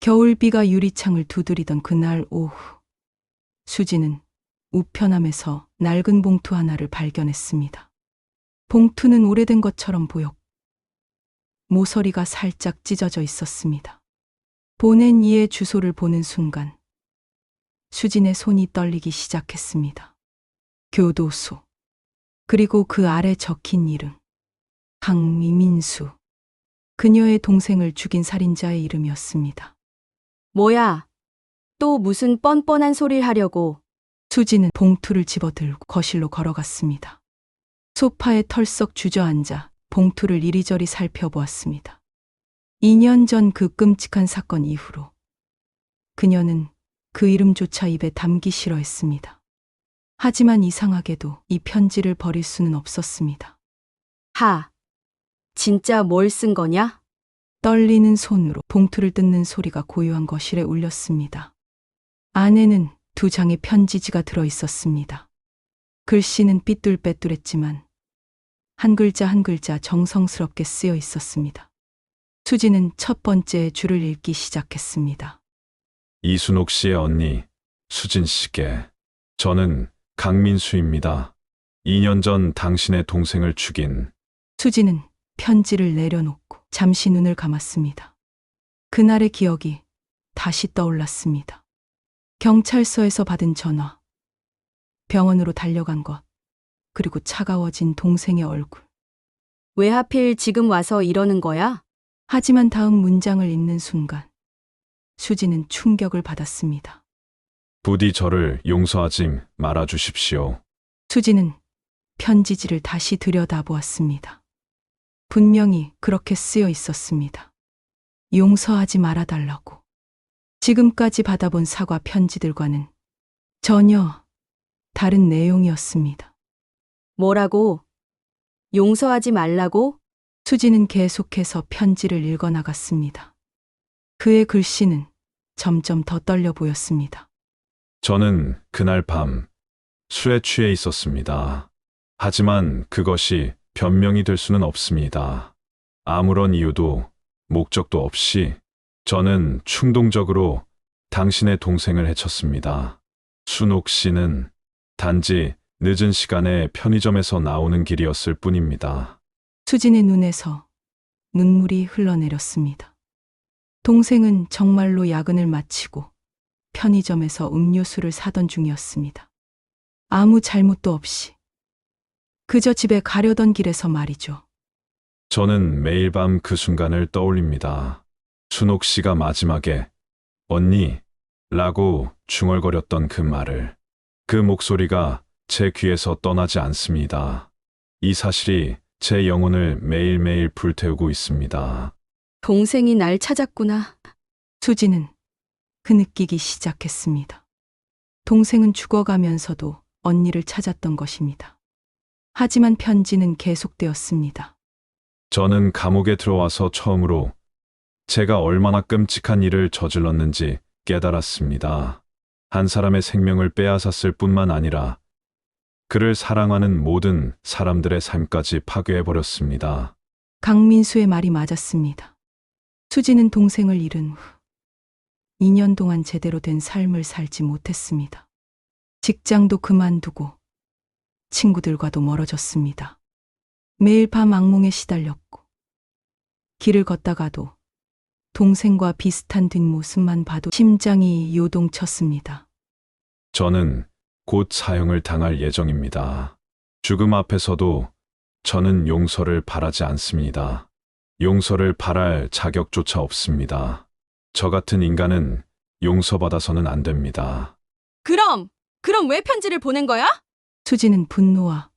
겨울비가 유리창을 두드리던 그날 오후. 수지는 우편함에서 낡은 봉투 하나를 발견했습니다. 봉투는 오래된 것처럼 보였고, 모서리가 살짝 찢어져 있었습니다. 보낸 이의 주소를 보는 순간, 수진의 손이 떨리기 시작했습니다. 교도소. 그리고 그 아래 적힌 이름. 강미민수. 그녀의 동생을 죽인 살인자의 이름이었습니다. 뭐야? 또 무슨 뻔뻔한 소리를 하려고. 수지는 봉투를 집어들고 거실로 걸어갔습니다. 소파에 털썩 주저앉아 봉투를 이리저리 살펴보았습니다. 2년 전 그 끔찍한 사건 이후로 그녀는 그 이름조차 입에 담기 싫어했습니다. 하지만 이상하게도 이 편지를 버릴 수는 없었습니다. 하. 진짜 뭘 쓴 거냐? 떨리는 손으로 봉투를 뜯는 소리가 고요한 거실에 울렸습니다. 안에는 두 장의 편지지가 들어 있었습니다. 글씨는 삐뚤빼뚤했지만 한 글자 한 글자 정성스럽게 쓰여 있었습니다. 수지는 첫 번째 줄을 읽기 시작했습니다. 이순옥 씨의 언니, 수진 씨께. 저는 강민수입니다. 2년 전 당신의 동생을 죽인 수지는 편지를 내려놓고 잠시 눈을 감았습니다. 그날의 기억이 다시 떠올랐습니다. 경찰서에서 받은 전화, 병원으로 달려간 것, 그리고 차가워진 동생의 얼굴. 왜 하필 지금 와서 이러는 거야? 하지만 다음 문장을 읽는 순간, 수지는 충격을 받았습니다. 부디 저를 용서하지 말아 주십시오. 수지는 편지지를 다시 들여다보았습니다. 분명히 그렇게 쓰여 있었습니다. 용서하지 말아달라고. 지금까지 받아본 사과 편지들과는 전혀 다른 내용이었습니다. 뭐라고? 용서하지 말라고? 수지는 계속해서 편지를 읽어 나갔습니다. 그의 글씨는 점점 더 떨려 보였습니다. 저는 그날 밤 술에 취해 있었습니다. 하지만 그것이 변명이 될 수는 없습니다. 아무런 이유도 목적도 없이 저는 충동적으로 당신의 동생을 해쳤습니다. 순옥 씨는 단지 늦은 시간에 편의점에서 나오는 길이었을 뿐입니다. 수진의 눈에서 눈물이 흘러내렸습니다. 동생은 정말로 야근을 마치고 편의점에서 음료수를 사던 중이었습니다. 아무 잘못도 없이. 그저 집에 가려던 길에서 말이죠. 저는 매일 밤 그 순간을 떠올립니다. 순옥 씨가 마지막에 언니 라고 중얼거렸던 그 말을 그 목소리가 제 귀에서 떠나지 않습니다. 이 사실이 제 영혼을 매일매일 불태우고 있습니다. 동생이 날 찾았구나. 수지는 그 느끼기 시작했습니다. 동생은 죽어가면서도 언니를 찾았던 것입니다. 하지만 편지는 계속되었습니다. 저는 감옥에 들어와서 처음으로 제가 얼마나 끔찍한 일을 저질렀는지 깨달았습니다. 한 사람의 생명을 빼앗았을 뿐만 아니라 그를 사랑하는 모든 사람들의 삶까지 파괴해버렸습니다. 강민수의 말이 맞았습니다. 수지는 동생을 잃은 후 2년 동안 제대로 된 삶을 살지 못했습니다. 직장도 그만두고 친구들과도 멀어졌습니다. 매일 밤 악몽에 시달렸고 길을 걷다가도 동생과 비슷한 뒷모습만 봐도 심장이 요동쳤습니다. 저는 곧 사형을 당할 예정입니다. 죽음 앞에서도 저는 용서를 바라지 않습니다. 용서를 바랄 자격조차 없습니다. 저 같은 인간은 용서받아서는 안 됩니다. 그럼, 그럼 왜 편지를 보낸 거야? 수지는 분노와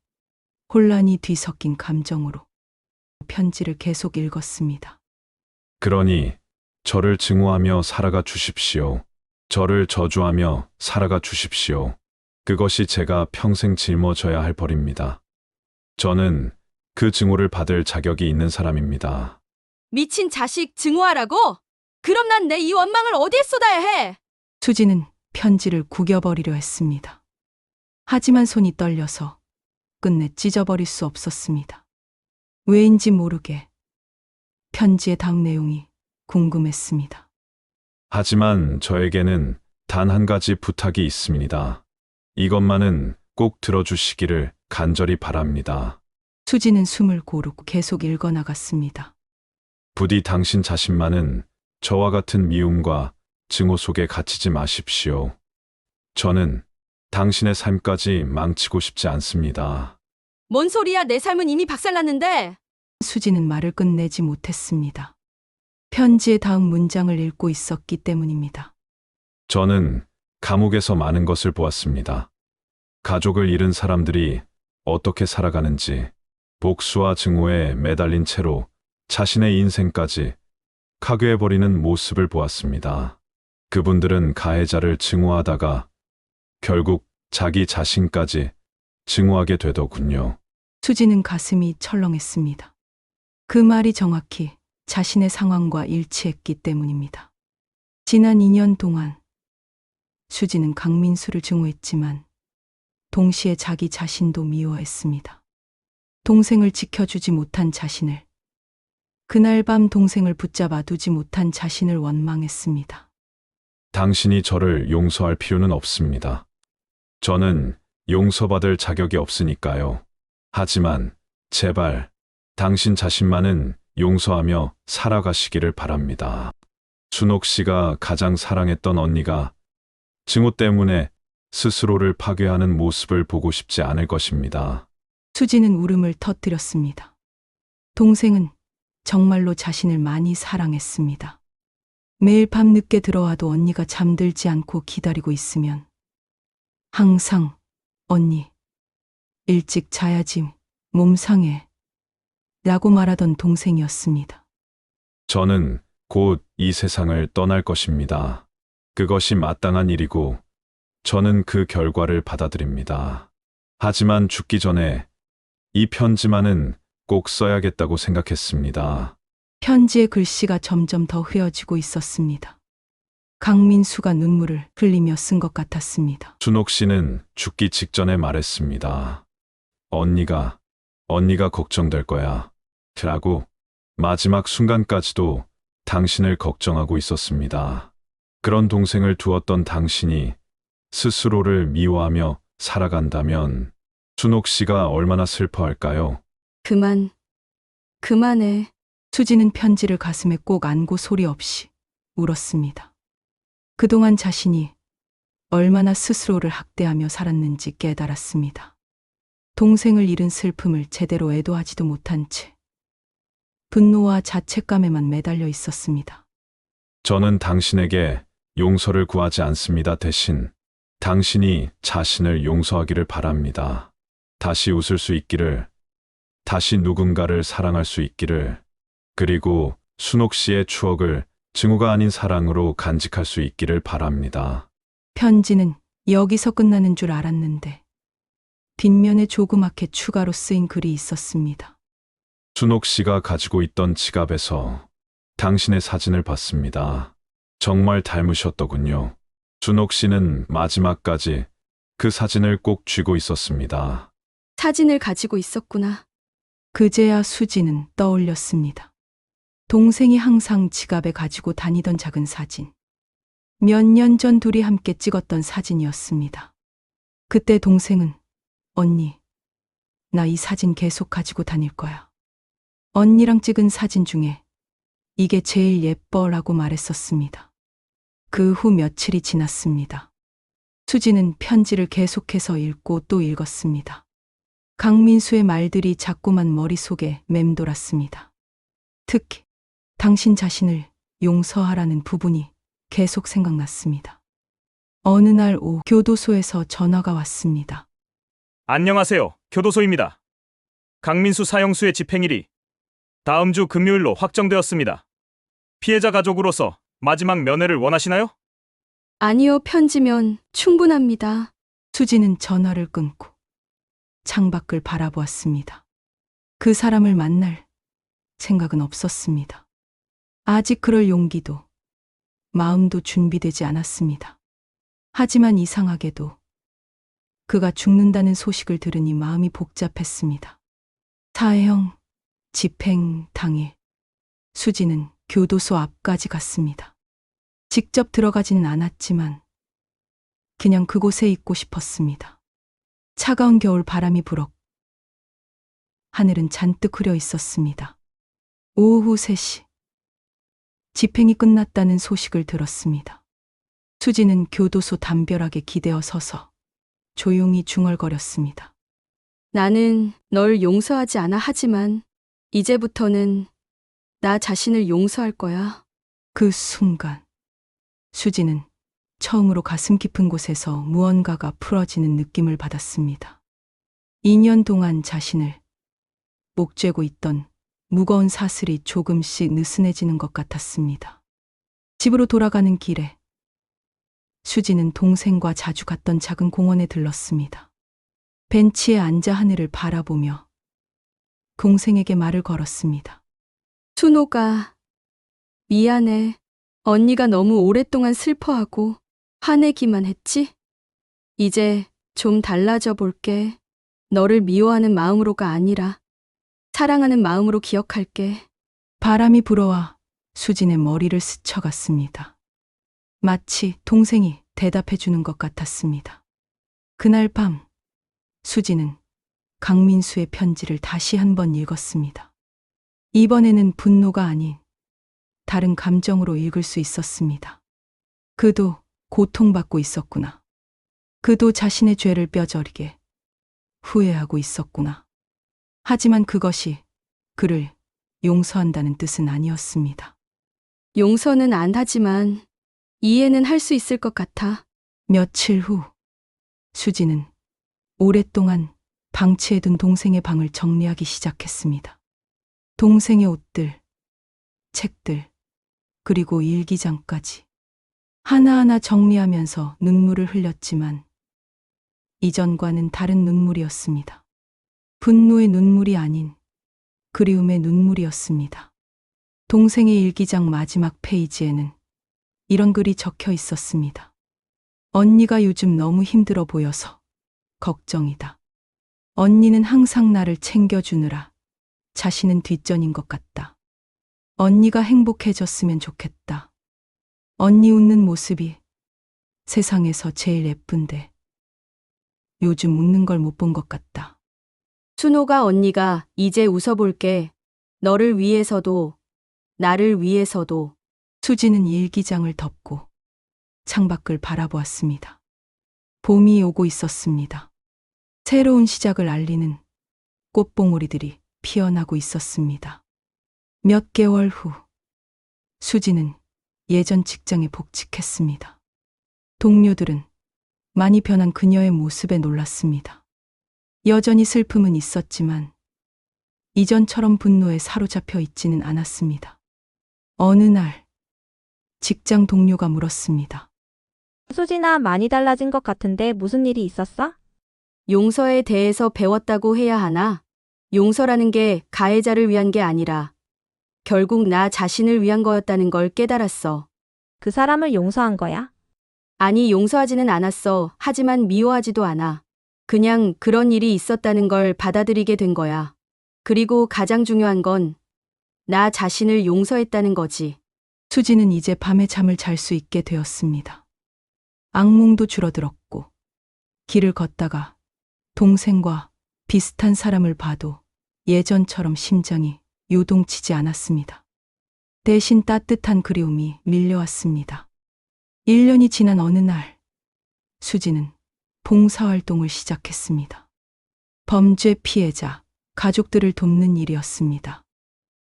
혼란이 뒤섞인 감정으로 편지를 계속 읽었습니다. 그러니 저를 증오하며 살아가 주십시오. 저를 저주하며 살아가 주십시오. 그것이 제가 평생 짊어져야 할 벌입니다. 저는 그 증오를 받을 자격이 있는 사람입니다. 미친 자식 증오하라고? 그럼 난 내 이 원망을 어디에 쏟아야 해? 수지는 편지를 구겨버리려 했습니다. 하지만 손이 떨려서 끝내 찢어버릴 수 없었습니다. 왜인지 모르게 편지의 다음 내용이 궁금했습니다. 하지만 저에게는 단 한 가지 부탁이 있습니다. 이것만은 꼭 들어주시기를 간절히 바랍니다. 수지는 숨을 고르고 계속 읽어나갔습니다. 부디 당신 자신만은 저와 같은 미움과 증오 속에 갇히지 마십시오. 저는 당신의 삶까지 망치고 싶지 않습니다. 뭔 소리야? 내 삶은 이미 박살났는데. 수지는 말을 끝내지 못했습니다. 편지의 다음 문장을 읽고 있었기 때문입니다. 저는 감옥에서 많은 것을 보았습니다. 가족을 잃은 사람들이 어떻게 살아가는지, 복수와 증오에 매달린 채로 자신의 인생까지 파괴해버리는 모습을 보았습니다. 그분들은 가해자를 증오하다가 결국 자기 자신까지 증오하게 되더군요. 수지는 가슴이 철렁했습니다. 그 말이 정확히 자신의 상황과 일치했기 때문입니다. 지난 2년 동안 수지는 강민수를 증오했지만 동시에 자기 자신도 미워했습니다. 동생을 지켜주지 못한 자신을, 그날 밤 동생을 붙잡아 두지 못한 자신을 원망했습니다. 당신이 저를 용서할 필요는 없습니다. 저는 용서받을 자격이 없으니까요. 하지만 제발 당신 자신만은 용서하며 살아가시기를 바랍니다. 순옥 씨가 가장 사랑했던 언니가 증오 때문에 스스로를 파괴하는 모습을 보고 싶지 않을 것입니다. 수지는 울음을 터뜨렸습니다. 동생은 정말로 자신을 많이 사랑했습니다. 매일 밤 늦게 들어와도 언니가 잠들지 않고 기다리고 있으면 항상 언니 일찍 자야지 몸 상해 라고 말하던 동생이었습니다. 저는 곧 이 세상을 떠날 것입니다. 그것이 마땅한 일이고 저는 그 결과를 받아들입니다. 하지만 죽기 전에 이 편지만은 꼭 써야겠다고 생각했습니다. 편지의 글씨가 점점 더 휘어지고 있었습니다. 강민수가 눈물을 흘리며 쓴 것 같았습니다. 준옥 씨는 죽기 직전에 말했습니다. 언니가, 언니가 걱정될 거야. 라고 마지막 순간까지도 당신을 걱정하고 있었습니다. 그런 동생을 두었던 당신이 스스로를 미워하며 살아간다면 준옥 씨가 얼마나 슬퍼할까요? 그만. 그만해. 수지는 편지를 가슴에 꼭 안고 소리 없이 울었습니다. 그동안 자신이 얼마나 스스로를 학대하며 살았는지 깨달았습니다. 동생을 잃은 슬픔을 제대로 애도하지도 못한 채 분노와 자책감에만 매달려 있었습니다. 저는 당신에게 용서를 구하지 않습니다. 대신 당신이 자신을 용서하기를 바랍니다. 다시 웃을 수 있기를, 다시 누군가를 사랑할 수 있기를, 그리고 순옥 씨의 추억을 증오가 아닌 사랑으로 간직할 수 있기를 바랍니다. 편지는 여기서 끝나는 줄 알았는데 뒷면에 조그맣게 추가로 쓰인 글이 있었습니다. 순옥 씨가 가지고 있던 지갑에서 당신의 사진을 봤습니다. 정말 닮으셨더군요. 준옥 씨는 마지막까지 그 사진을 꼭 쥐고 있었습니다. 사진을 가지고 있었구나. 그제야 수지는 떠올렸습니다. 동생이 항상 지갑에 가지고 다니던 작은 사진. 몇 년 전 둘이 함께 찍었던 사진이었습니다. 그때 동생은 언니, 나 이 사진 계속 가지고 다닐 거야. 언니랑 찍은 사진 중에 이게 제일 예뻐라고 말했었습니다. 그 후 며칠이 지났습니다. 수지는 편지를 계속해서 읽고 또 읽었습니다. 강민수의 말들이 자꾸만 머릿속에 맴돌았습니다. 특히 당신 자신을 용서하라는 부분이 계속 생각났습니다. 어느 날 오후 교도소에서 전화가 왔습니다. 안녕하세요. 교도소입니다. 강민수 사형수의 집행일이 다음 주 금요일로 확정되었습니다. 피해자 가족으로서 마지막 면회를 원하시나요? 아니요, 편지면 충분합니다. 수지는 전화를 끊고 창밖을 바라보았습니다. 그 사람을 만날 생각은 없었습니다. 아직 그럴 용기도 마음도 준비되지 않았습니다. 하지만 이상하게도 그가 죽는다는 소식을 들으니 마음이 복잡했습니다. 사형 집행 당일 수지는 교도소 앞까지 갔습니다. 직접 들어가지는 않았지만 그냥 그곳에 있고 싶었습니다. 차가운 겨울 바람이 불었 하늘은 잔뜩 흐려 있었습니다. 오후 3시 집행이 끝났다는 소식을 들었습니다. 수지는 교도소 담벼락에 기대어 서서 조용히 중얼거렸습니다. 나는 널 용서하지 않아 하지만 이제부터는 나 자신을 용서할 거야. 그 순간 수지는 처음으로 가슴 깊은 곳에서 무언가가 풀어지는 느낌을 받았습니다. 2년 동안 자신을 목죄고 있던 무거운 사슬이 조금씩 느슨해지는 것 같았습니다. 집으로 돌아가는 길에 수지는 동생과 자주 갔던 작은 공원에 들렀습니다. 벤치에 앉아 하늘을 바라보며 동생에게 말을 걸었습니다. 순호가 미안해. 언니가 너무 오랫동안 슬퍼하고 화내기만 했지? 이제 좀 달라져 볼게. 너를 미워하는 마음으로가 아니라 사랑하는 마음으로 기억할게. 바람이 불어와 수진의 머리를 스쳐갔습니다. 마치 동생이 대답해 주는 것 같았습니다. 그날 밤 수진은 강민수의 편지를 다시 한 번 읽었습니다. 이번에는 분노가 아닌 다른 감정으로 읽을 수 있었습니다. 그도 고통받고 있었구나. 그도 자신의 죄를 뼈저리게 후회하고 있었구나. 하지만 그것이 그를 용서한다는 뜻은 아니었습니다. 용서는 안 하지만 이해는 할 수 있을 것 같아. 며칠 후 수지는 오랫동안 방치해둔 동생의 방을 정리하기 시작했습니다. 동생의 옷들, 책들, 그리고 일기장까지 하나하나 정리하면서 눈물을 흘렸지만 이전과는 다른 눈물이었습니다. 분노의 눈물이 아닌 그리움의 눈물이었습니다. 동생의 일기장 마지막 페이지에는 이런 글이 적혀 있었습니다. 언니가 요즘 너무 힘들어 보여서 걱정이다. 언니는 항상 나를 챙겨주느라 자신은 뒷전인 것 같다. 언니가 행복해졌으면 좋겠다. 언니 웃는 모습이 세상에서 제일 예쁜데 요즘 웃는 걸 못 본 것 같다. 순호가 언니가 이제 웃어볼게. 너를 위해서도, 나를 위해서도. 수지는 일기장을 덮고 창밖을 바라보았습니다. 봄이 오고 있었습니다. 새로운 시작을 알리는 꽃봉오리들이 피어나고 있었습니다. 몇 개월 후 수지는 예전 직장에 복직했습니다. 동료들은 많이 변한 그녀의 모습에 놀랐습니다. 여전히 슬픔은 있었지만 이전처럼 분노에 사로잡혀 있지는 않았습니다. 어느 날 직장 동료가 물었습니다. 수진아, 많이 달라진 것 같은데 무슨 일이 있었어? 용서에 대해서 배웠다고 해야 하나? 용서라는 게 가해자를 위한 게 아니라 결국 나 자신을 위한 거였다는 걸 깨달았어. 그 사람을 용서한 거야? 아니, 용서하지는 않았어. 하지만 미워하지도 않아. 그냥 그런 일이 있었다는 걸 받아들이게 된 거야. 그리고 가장 중요한 건 나 자신을 용서했다는 거지. 수지는 이제 밤에 잠을 잘 수 있게 되었습니다. 악몽도 줄어들었고, 길을 걷다가 동생과 비슷한 사람을 봐도 예전처럼 심장이 요동치지 않았습니다. 대신 따뜻한 그리움이 밀려왔습니다. 1년이 지난 어느 날, 수지는 봉사활동을 시작했습니다. 범죄 피해자, 가족들을 돕는 일이었습니다.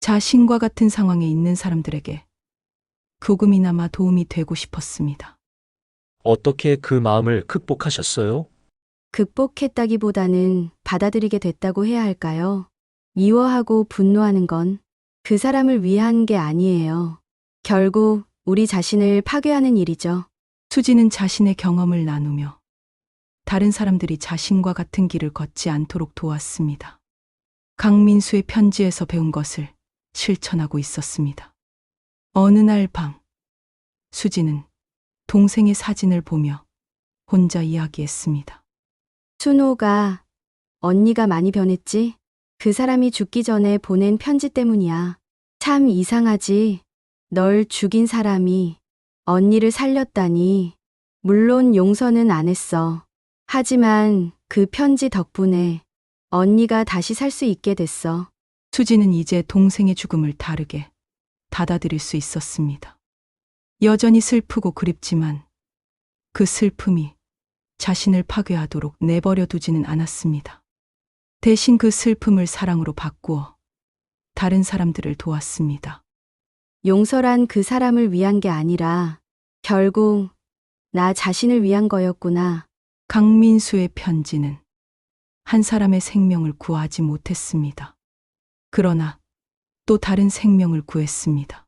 자신과 같은 상황에 있는 사람들에게 조금이나마 도움이 되고 싶었습니다. 어떻게 그 마음을 극복하셨어요? 극복했다기보다는 받아들이게 됐다고 해야 할까요? 미워하고 분노하는 건 그 사람을 위한 게 아니에요. 결국 우리 자신을 파괴하는 일이죠. 수지는 자신의 경험을 나누며 다른 사람들이 자신과 같은 길을 걷지 않도록 도왔습니다. 강민수의 편지에서 배운 것을 실천하고 있었습니다. 어느 날 밤, 수지는 동생의 사진을 보며 혼자 이야기했습니다. 순호가 언니가 많이 변했지? 그 사람이 죽기 전에 보낸 편지 때문이야. 참 이상하지? 널 죽인 사람이 언니를 살렸다니. 물론 용서는 안 했어. 하지만 그 편지 덕분에 언니가 다시 살 수 있게 됐어. 수지는 이제 동생의 죽음을 다르게 받아들일 수 있었습니다. 여전히 슬프고 그립지만 그 슬픔이 자신을 파괴하도록 내버려 두지는 않았습니다. 대신 그 슬픔을 사랑으로 바꾸어 다른 사람들을 도왔습니다. 용서란 그 사람을 위한 게 아니라 결국 나 자신을 위한 거였구나. 강민수의 편지는 한 사람의 생명을 구하지 못했습니다. 그러나 또 다른 생명을 구했습니다.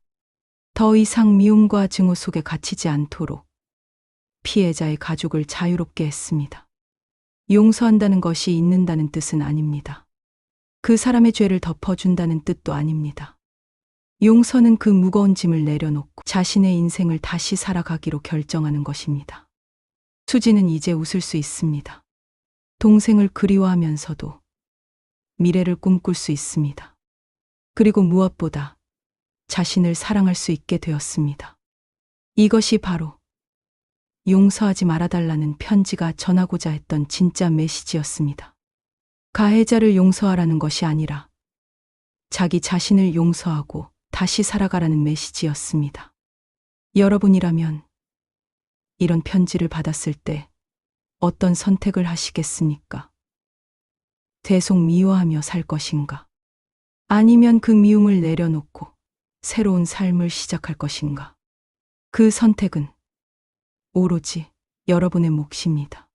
더 이상 미움과 증오 속에 갇히지 않도록 피해자의 가족을 자유롭게 했습니다. 용서한다는 것이 잊는다는 뜻은 아닙니다. 그 사람의 죄를 덮어준다는 뜻도 아닙니다. 용서는 그 무거운 짐을 내려놓고 자신의 인생을 다시 살아가기로 결정하는 것입니다. 수지는 이제 웃을 수 있습니다. 동생을 그리워하면서도 미래를 꿈꿀 수 있습니다. 그리고 무엇보다 자신을 사랑할 수 있게 되었습니다. 이것이 바로 용서하지 말아달라는 편지가 전하고자 했던 진짜 메시지였습니다. 가해자를 용서하라는 것이 아니라 자기 자신을 용서하고 다시 살아가라는 메시지였습니다. 여러분이라면 이런 편지를 받았을 때 어떤 선택을 하시겠습니까? 계속 미워하며 살 것인가? 아니면 그 미움을 내려놓고 새로운 삶을 시작할 것인가? 그 선택은 오로지 여러분의 몫입니다.